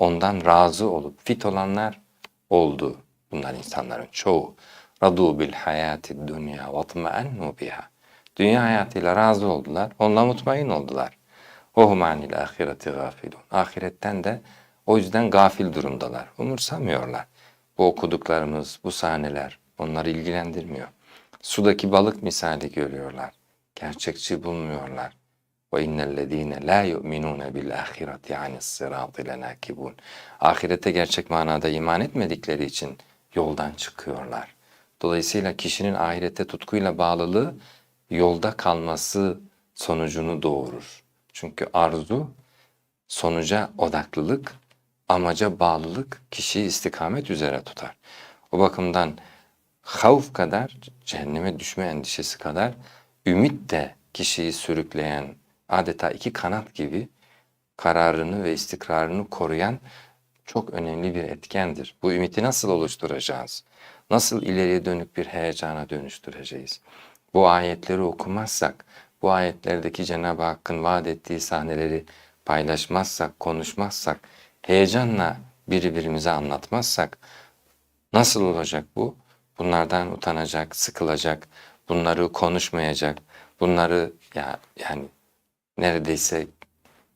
ondan razı olup fit olanlar oldu. Bunlar insanların çoğu. Radu bil hayati dünya ve tma'annu biha. Dünya hayatıyla razı oldular. Onunla mutmain oldular. Ve hum anil ahireti gafilun. Ahiretten de o yüzden gafil durumdalar. Umursamıyorlar. Bu okuduklarımız, bu sahneler onları ilgilendirmiyor. Sudaki balık misali görüyorlar. Gerçekçi bulmuyorlar. Ve innellezîne lâ yu'minûne bil âhireti anis sırâti lenâkibûn. Ahirete gerçek manada iman etmedikleri için yoldan çıkıyorlar. Dolayısıyla kişinin ahirete tutkuyla bağlılığı yolda kalması sonucunu doğurur. Çünkü arzu sonuca odaklılık, amaca bağlılık kişiyi istikamet üzere tutar. O bakımdan havf kadar, cehenneme düşme endişesi kadar ümit de kişiyi sürükleyen adeta iki kanat gibi kararını ve istikrarını koruyan çok önemli bir etkendir. Bu ümiti nasıl oluşturacağız? Nasıl ileriye dönük bir heyecana dönüştüreceğiz? Bu ayetleri okumazsak, bu ayetlerdeki Cenab-ı Hakk'ın vaat ettiği sahneleri paylaşmazsak, konuşmazsak, heyecanla birbirimize anlatmazsak nasıl olacak bu? Bunlardan utanacak, sıkılacak, bunları konuşmayacak, bunları ya yani neredeyse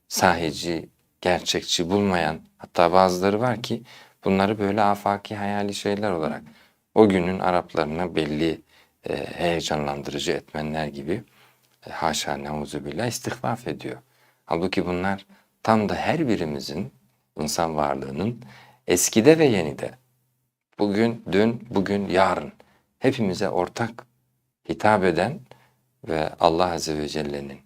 sahici, gerçekçi bulmayan hatta bazıları var ki bunları böyle afaki hayali şeyler olarak o günün Araplarına belli e, heyecanlandırıcı etmenler gibi e, haşa neuzubillah istihfaf ediyor. Halbuki bunlar tam da her birimizin insan varlığının eskide ve yenide bugün, dün, bugün, yarın hepimize ortak hitap eden ve Allah Azze ve Celle'nin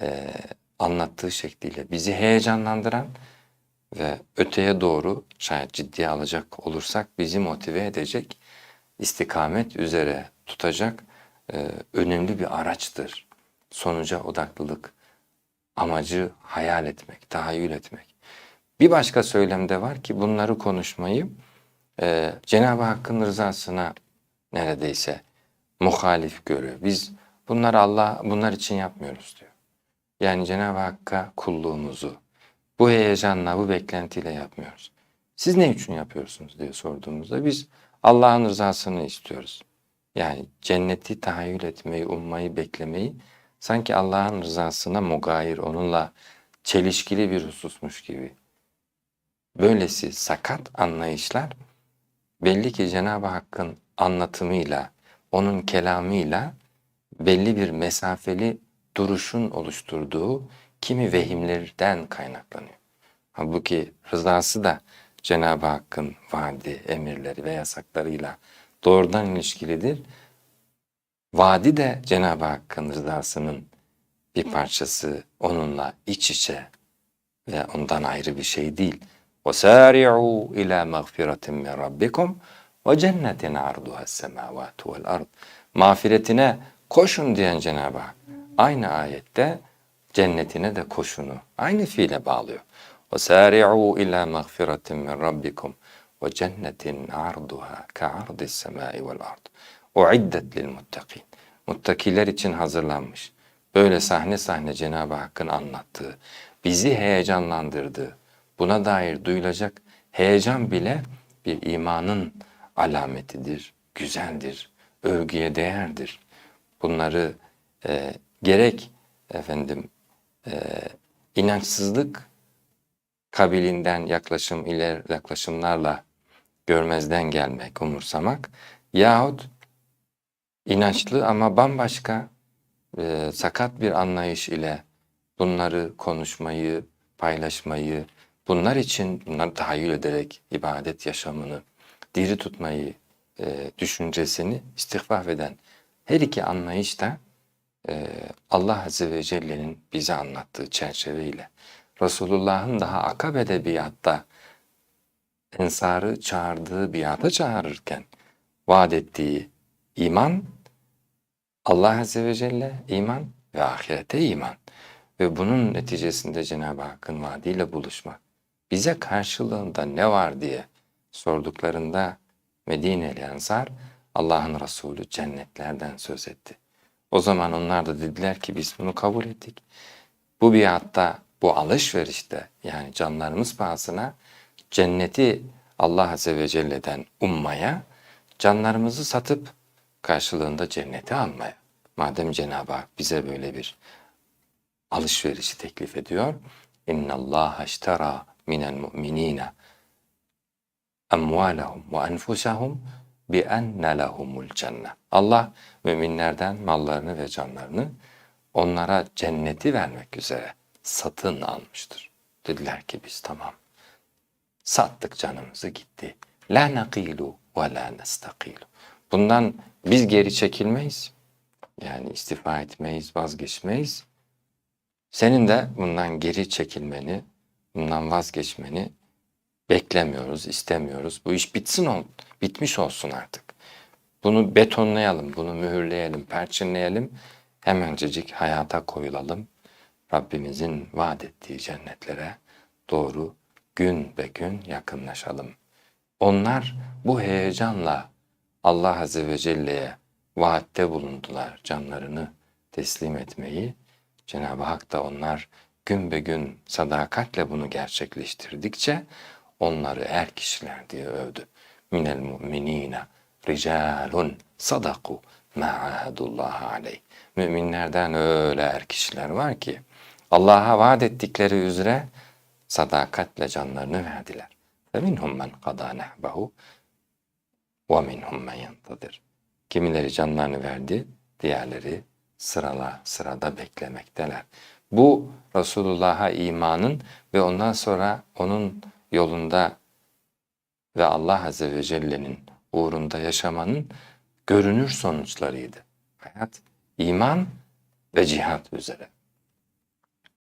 e, anlattığı şekliyle bizi heyecanlandıran ve öteye doğru şayet ciddiye alacak olursak bizi motive edecek, istikamet üzere tutacak e, önemli bir araçtır. Sonuca odaklılık, amacı hayal etmek, tahayyül etmek. Bir başka söylemde var ki bunları konuşmayı e, Cenab-ı Hakk'ın rızasına neredeyse muhalif görüyor. Biz bunları Allah bunlar için yapmıyoruz diyor. Yani Cenab-ı Hakk'a kulluğumuzu bu heyecanla, bu beklentiyle yapmıyoruz. Siz ne için yapıyorsunuz diye sorduğumuzda biz Allah'ın rızasını istiyoruz. Yani cenneti tahayyül etmeyi, ummayı, beklemeyi sanki Allah'ın rızasına mugayir, onunla çelişkili bir hususmuş gibi. Böylesi sakat anlayışlar belli ki Cenab-ı Hakk'ın anlatımıyla, onun kelamıyla belli bir mesafeli duruşun oluşturduğu kimi vehimlerden kaynaklanıyor. Halbuki rızası da Cenab-ı Hakk'ın vaadi, emirleri ve yasaklarıyla doğrudan ilişkilidir. Vaadi de Cenab-ı Hakk'ın rızasının bir parçası, onunla iç içe ve ondan ayrı bir şey değil. وَسَارِعُوا إِلَى مَغْفِرَةٍ مِّنْ رَبِّكُمْ وَجَنَّةٍ عَرْضُهَا السَّمَاوَاتُ وَالْأَرْضِ Mağfiretine koşun diyen Cenab-ı Hak. Aynı ayette cennetine de koşunu aynı fiile bağlıyor. وَسَارِعُوا إِلَى مَغْفِرَةٍ مِّنْ رَبِّكُمْ وَجَنَّةٍ عَرْضُهَا كَعَرْضِ السَّمَاءِ وَالْأَرْضِ اُعِدَّتْ لِلْمُتَّقِينَ Muttakiler için hazırlanmış. Böyle sahne sahne Cenab-ı Hakk'ın anlattığı, bizi heyecanlandırdığı, buna dair duyulacak heyecan bile bir imanın alametidir, güzeldir, övgüye değerdir. Bunları e, gerek efendim e, inançsızlık kabilinden yaklaşım iler yaklaşımlarla görmezden gelmek, umursamak yahut inançlı ama bambaşka e, sakat bir anlayış ile bunları konuşmayı, paylaşmayı, bunlar için bunları tahayyül ederek ibadet yaşamını diri tutmayı, e, düşüncesini istihfaf eden her iki anlayış da Allah Azze ve Celle'nin bize anlattığı çerçeveyle Resulullah'ın daha Akabe'de biatta ensarı çağırdığı biata çağırırken vaat ettiği iman, Allah Azze ve Celle iman ve ahirete iman ve bunun neticesinde Cenab-ı Hakk'ın vaadiyle buluşmak. Bize karşılığında ne var diye sorduklarında Medineli Ensar Allah'ın Resulü cennetlerden söz etti. O zaman onlar da dediler ki biz bunu kabul ettik. Bu biatta, bu alışverişte yani canlarımız pahasına cenneti Allah Azze ve Celle'den ummaya, canlarımızı satıp karşılığında cenneti almaya. Madem Cenab-ı Hak bize böyle bir alışverişi teklif ediyor. Allah iştara minel mu'minina emvalahum ve enfusahum bi enne lehumul cennet. Allah müminlerden mallarını ve canlarını onlara cenneti vermek üzere satın almıştır. Dediler ki biz tamam. Sattık canımızı gitti. La nakilu ve la nestakilu. Bundan biz geri çekilmeyiz. Yani istifa etmeyiz, vazgeçmeyiz. Senin de bundan geri çekilmeni, bundan vazgeçmeni beklemiyoruz, istemiyoruz. Bu iş bitsin ol, bitmiş olsun artık. Bunu betonlayalım, bunu mühürleyelim, perçinleyelim. Hemencecik hayata koyulalım. Rabbimizin vaat ettiği cennetlere doğru gün be gün yakınlaşalım. Onlar bu heyecanla Allah Azze ve Celle'ye vaatte bulundular canlarını teslim etmeyi. Cenab-ı Hak da onlar gün be gün sadakatle bunu gerçekleştirdikçe onları er kişiler diye övdü. Minel mu'minina ricalun sadaku ma ahadullah aleyh. Müminlerden öyle er kişiler var ki Allah'a vaat ettikleri üzere sadakatle canlarını verdiler. Ve minhum men qada nehbehu ve minhum men yantadir. Kimileri canlarını verdi, diğerleri sırala sırada beklemekteler. Bu Resulullah'a imanın ve ondan sonra onun yolunda ve Allah Azze ve Celle'nin uğrunda yaşamanın görünür sonuçlarıydı. Hayat, iman ve cihat üzere.